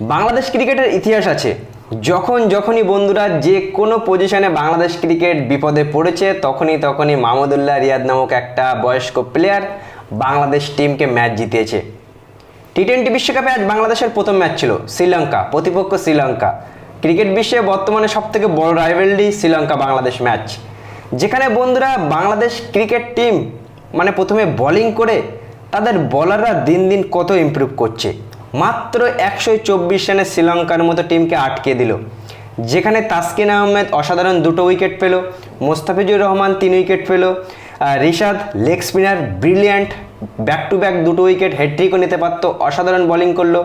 বাংলাদেশ ক্রিকেটের ইতিহাস আছে। যখন যখনই বন্ধুরা যে কোনো পজিশনে বাংলাদেশ ক্রিকেট বিপদে পড়েছে, তখনই তখনই মাহমুদুল্লাহ রিয়াদ নামক একটা বয়স্ক প্লেয়ার বাংলাদেশ টিমকে ম্যাচ জিতিয়েছে। টি টোয়েন্টি বিশ্বকাপে আজ বাংলাদেশের প্রথম ম্যাচ ছিল শ্রীলঙ্কা, প্রতিপক্ষ শ্রীলঙ্কা। ক্রিকেট বিশ্বে বর্তমানে সবথেকে বড় রাইভেলডি শ্রীলঙ্কা বাংলাদেশ ম্যাচ যেখানে বন্ধুরা বাংলাদেশ ক্রিকেট টিম মানে প্রথমে বোলিং করে তাদের বলাররা দিন দিন কত ইমপ্রুভ করছে। মাত্র একশো চব্বিশ রানে শ্রীলঙ্কার মতো টিমকে আটকে দিল। যেখানে তাসকিন আহমেদ অসাধারণ দুটো উইকেট পেল, মোস্তাফিজুর রহমান তিন উইকেট পেল Rishad leg spinner brilliant back to back দুটো উইকেট হ্যাট্রিকও নিতে পারতো, অসাধারণ বোলিং করল।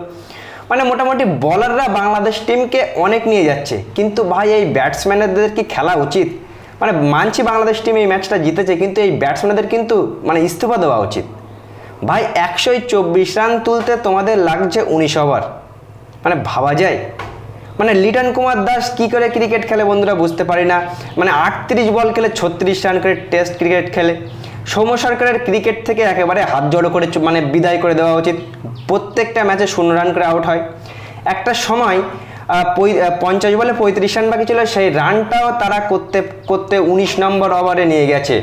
মানে মোটামুটি বলাররা বাংলাদেশ টিমকে অনেক নিয়ে যাচ্ছে। কিন্তু ভাই, এই ব্যাটসম্যানদের কি খেলা উচিত? মানে মানছি বাংলাদেশ টিম এই ম্যাচটা জিতেছে, কিন্তু এই ব্যাটসম্যানদের কিন্তু মানে ইস্তফা দেওয়া উচিত। ভাই একশোই চব্বিশ রান তুলতে তোমাদের লাগছে উনিশ ওভার। মানে ভাবা যায়। মানে লিটন কুমার দাস কি করে ক্রিকেট খেলে বন্ধুরা বুঝতে পারি না। মানে আটত্রিশ বল খেলে ছত্রিশ রান করে টেস্ট ক্রিকেট খেলে। সৌম্য সরকারের ক্রিকেট থেকে একেবারে হাত জড়ো করে মানে বিদায় করে দেওয়া উচিত। প্রত্যেকটা ম্যাচে শূন্য রান করে আউট হয়। একটা সময় পঞ্চাশ বলে পঁয়ত্রিশ রান বাকি ছিল, সেই রানটাও তারা করতে করতে উনিশ নম্বর ওভারে নিয়ে গেছে।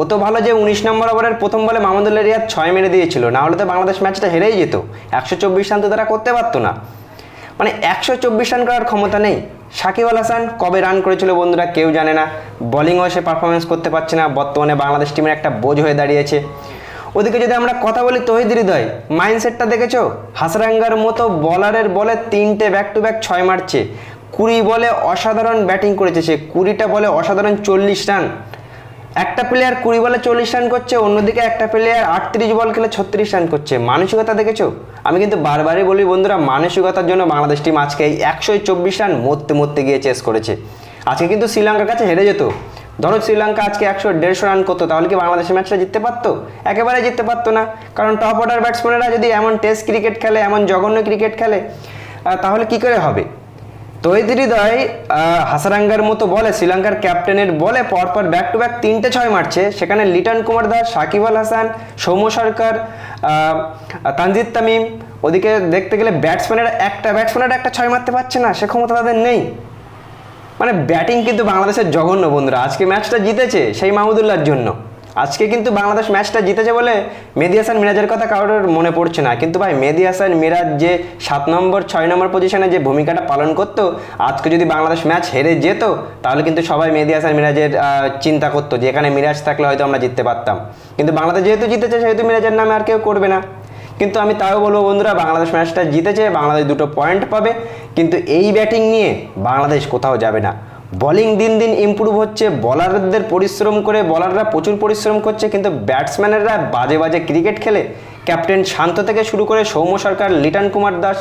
ও তো ভালো যে উনিশ নম্বর ওভারের প্রথম বলে মাহমুদুল্লাহ রিয়াদ ছয় মেরে দিয়েছিল। না হলে তো বাংলাদেশ ম্যাচটা হেরেই যেত। একশো চব্বিশ রান তো তারা করতে পারতো না। মানে একশো চব্বিশ রান করার ক্ষমতা নেই। সাকিব আল হাসান কবে রান করেছিল বন্ধুরা কেউ জানে না। বোলিংও সে পারফরমেন্স করতে পারছে না। বর্তমানে বাংলাদেশ টিমের একটা বোঝ হয়ে দাঁড়িয়েছে। ওদিকে যদি আমরা কথা বলি তহিদ হৃদয় মাইন্ডসেটটা দেখেছ? হাসরাঙ্গার মতো বলারের বলে তিনটে ব্যাক টু ব্যাক ছয় মারছে। কুড়ি বলে অসাধারণ ব্যাটিং করেছে সে। কুড়িটা বলে অসাধারণ চল্লিশ রান। একটা প্লেয়ার কুড়ি বলে চল্লিশ রান করছে, অন্যদিকে একটা প্লেয়ার আটত্রিশ বল খেলে ছত্রিশ রান করছে। মানসিকতা দেখেছ? আমি কিন্তু বারবারই বলি বন্ধুরা, মানসিকতার জন্য বাংলাদেশ টিম আজকে এই একশো চব্বিশ রান মরতে মরতে গিয়ে চেস করেছে। আজকে কিন্তু শ্রীলঙ্কার কাছে হেরে যেত। ধরো শ্রীলঙ্কা আজকে একশো দেড়শো রান করতো, তাহলে কি বাংলাদেশের ম্যাচটা জিততে পারতো? একেবারে জিততে পারতো না। কারণ টপ অর্ডার ব্যাটসম্যানেরা যদি এমন টেস্ট ক্রিকেট খেলে, এমন জঘন্য ক্রিকেট খেলে তাহলে কি করে হবে? তৈদ হৃদয় হাসারাঙ্গার মতো বলে, শ্রীলঙ্কার ক্যাপ্টেনের বলে পরপর ব্যাক টু ব্যাক তিনটে ছয় মারছে। সেখানে লিটন কুমার দাস, সাকিব আল হাসান, সৌম্য সরকার তানজিদ তামিম, ওদিকে দেখতে গেলে ব্যাটসম্যানের একটা ব্যাটসম্যানের একটা ছয় মারতে পারছে না, সে ক্ষমতা তাদের নেই। মানে ব্যাটিং কিন্তু বাংলাদেশের জঘন্য বন্ধুরা। আজকে ম্যাচটা জিতেছে সেই মাহমুদুল্লাহর জন্য। আজকে কিন্তু বাংলাদেশ ম্যাচটা জিতেছে বলে মেহেদি হাসান মিরাজের কথা কারোর মনে পড়ছে না। কিন্তু ভাই, মেহেদি হাসান মিরাজ যে সাত নম্বর, ছয় নম্বর পজিশনে যে ভূমিকাটা পালন করতো, আজকে যদি বাংলাদেশ ম্যাচ হেরে যেত, তাহলে কিন্তু সবাই মেহেদি হাসান মিরাজের চিন্তা করতো যে এখানে মিরাজ থাকলে হয়তো আমরা জিততে পারতাম। কিন্তু বাংলাদেশ যেহেতু জিতেছে, সেহেতু মিরাজের নামে আর কেউ করবে না। কিন্তু আমি তাও বলব বন্ধুরা, বাংলাদেশ ম্যাচটা জিতেছে, বাংলাদেশ দুটো পয়েন্ট পাবে। কিন্তু এই ব্যাটিং নিয়ে বাংলাদেশ কোথাও যাবে না। বোলিং দিন দিন ইমপ্রুভ হচ্ছে, বলারদের পরিশ্রম করে, বলাররা প্রচুর পরিশ্রম করছে, কিন্তু ব্যাটসম্যানেরা বাজে বাজে ক্রিকেট খেলে। ক্যাপ্টেন শান্ত থেকে শুরু করে সৌম্য সরকার, লিটন কুমার দাস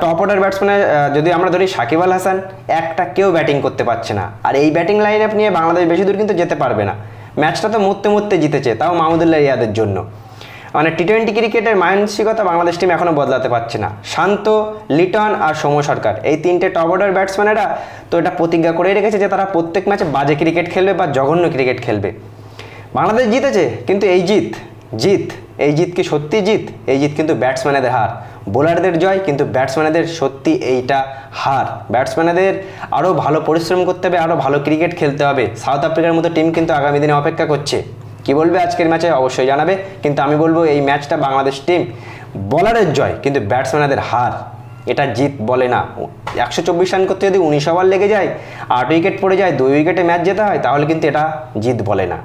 টপ অর্ডার ব্যাটসম্যানের যদি আমরা ধরি সাকিব আল হাসান, একটা কেউ ব্যাটিং করতে পারছে না। আর এই ব্যাটিং লাইন আপ নিয়ে বাংলাদেশ বেশি দূর কিন্তু যেতে পারবে না। ম্যাচটা তো মরতে মরতে জিতেছে, তাও মাহমুদুল্লাহ রিয়াদের জন্য। মানে টি টোয়েন্টি ক্রিকেটের মানসিকতা বাংলাদেশ টিম এখনও বদলাতে পারছে না। শান্ত, লিটন আর সৌম্য সরকার। এই তিনটে টপ অর্ডার ব্যাটসম্যানেরা তো এটা প্রতিজ্ঞা করে রেখেছে যে তারা প্রত্যেক ম্যাচে বাজে ক্রিকেট খেলবে বা জঘন্য ক্রিকেট খেলবে। বাংলাদেশ জিতেছে, কিন্তু এই জিত জিত, এই জিত কি সত্যি জিত? এই জিত কিন্তু ব্যাটসম্যানেদের হার। বোলারদের জয়, কিন্তু ব্যাটসম্যানেদের সত্যি এইটা হার। ব্যাটসম্যানেদের আরও ভালো পরিশ্রম করতে হবে আরও ভালো ক্রিকেট খেলতে হবে। সাউথ আফ্রিকার মতো টিম কিন্তু আগামী দিনে অপেক্ষা করছে। কি বলবে আজকের ম্যাচে অবশ্যই জানাবে, কিন্তু আমি বলব এই ম্যাচটা বাংলাদেশ টিম বলারের জয়, কিন্তু ব্যাটসম্যানদের হার, এটা জিত বলে না। একশো চব্বিশ রান করতে যদি উনিশ ওভার লেগে যায়, আট উইকেট পড়ে যায়, দুই উইকেটে ম্যাচ যেতে হয়, তাহলে কিন্তু এটা জিত বলে না।